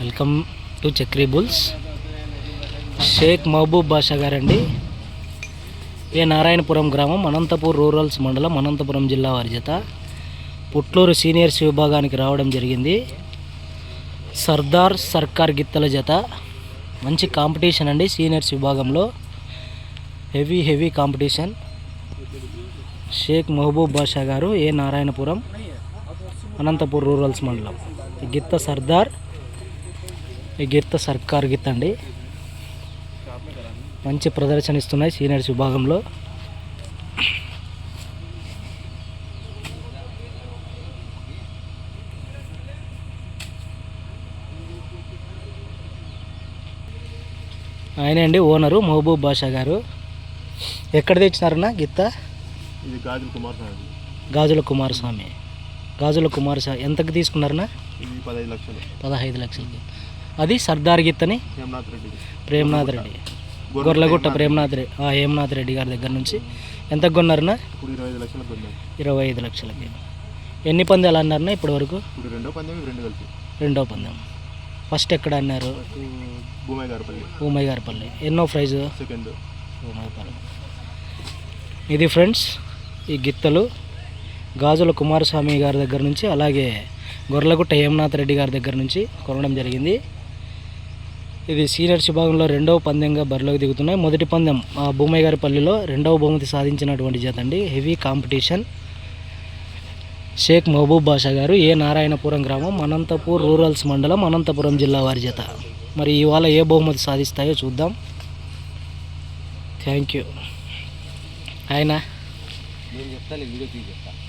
Welcome to Chakri Bulls. Shaik Mahaboob Basha గారండి. A Narayanapuram గ్రామం అనంతపూర్ రూరల్స్ మండలం అనంతపురం జిల్లా వారి జత. పుట్లూరు సీనియర్స్ విభాగానికి రావడం జరిగింది. సర్దార్ సర్కార్ గిత్తల జత. మంచి కాంపిటీషన్ అండి సీనియర్స్ విభాగంలో. Heavy heavy competition. Shaik Mahaboob Basha గారు ఏ నారాయణపురం అనంతపూర్ రూరల్స్ మండలం. గిత్త సర్దార్ ఈ గిత్త సర్కార్ గిత్త అండి. మంచి ప్రదర్శన ఇస్తున్నాయి సీనియర్స్ విభాగంలో. ఆయనే అండి ఓనరు మహబూబ్ బాషా గారు. ఎక్కడ తెచ్చినారన్నా గిత్త? ఇది గాజుల కుమార్ గాజుల కుమారస్వామి. గాజుల కుమారస్వామి. ఎంతకు తీసుకున్నారన్నా? పదహైదు లక్షలు. పదహైదు లక్షలకి. అది సర్దార్ గిత్తని హేమనాథ్ రెడ్డి ప్రేమనాథ్ రెడ్డి. గొర్రెలగుట్ట ప్రేమనాథ్ రెడ్డి ఆ, హేమనాథ్ రెడ్డి గారి దగ్గర నుంచి. ఎంతకు కొన్నారన్నా? ఇరవై ఐదు లక్షలకు ఎన్ని పందాలు అన్నారన్నా ఇప్పటి వరకు? రెండో పందెం ఫస్ట్ ఎక్కడ అన్నారు? భూమయ్య గారిపల్లి ఎన్నో ప్రైజు? ఇది ఫ్రెండ్స్ ఈ గిత్తలు గాజుల కుమారస్వామి గారి దగ్గర నుంచి అలాగే గొర్రెలగుట్ట హేమనాథ్ రెడ్డి గారి దగ్గర నుంచి కొనడం జరిగింది. ఇది సీనియర్స్ విభాగంలో రెండవ పందెంగా బరిలోకి దిగుతున్నాయి. మొదటి పందెం ఆ భూమయ్య గారి పల్లిలో రెండవ బహుమతి సాధించినటువంటి జత అండి. Heavy competition. షేక్ మహబూబ్ బాషా గారు ఏ నారాయణపురం గ్రామం అనంతపూర్ రూరల్స్ మండలం అనంతపురం జిల్లా వారి జత. మరి ఇవాళ ఏ బహుమతి సాధిస్తాయో చూద్దాం. Thank you. ఆయన? నేను చెప్తాను వీడియో తీసి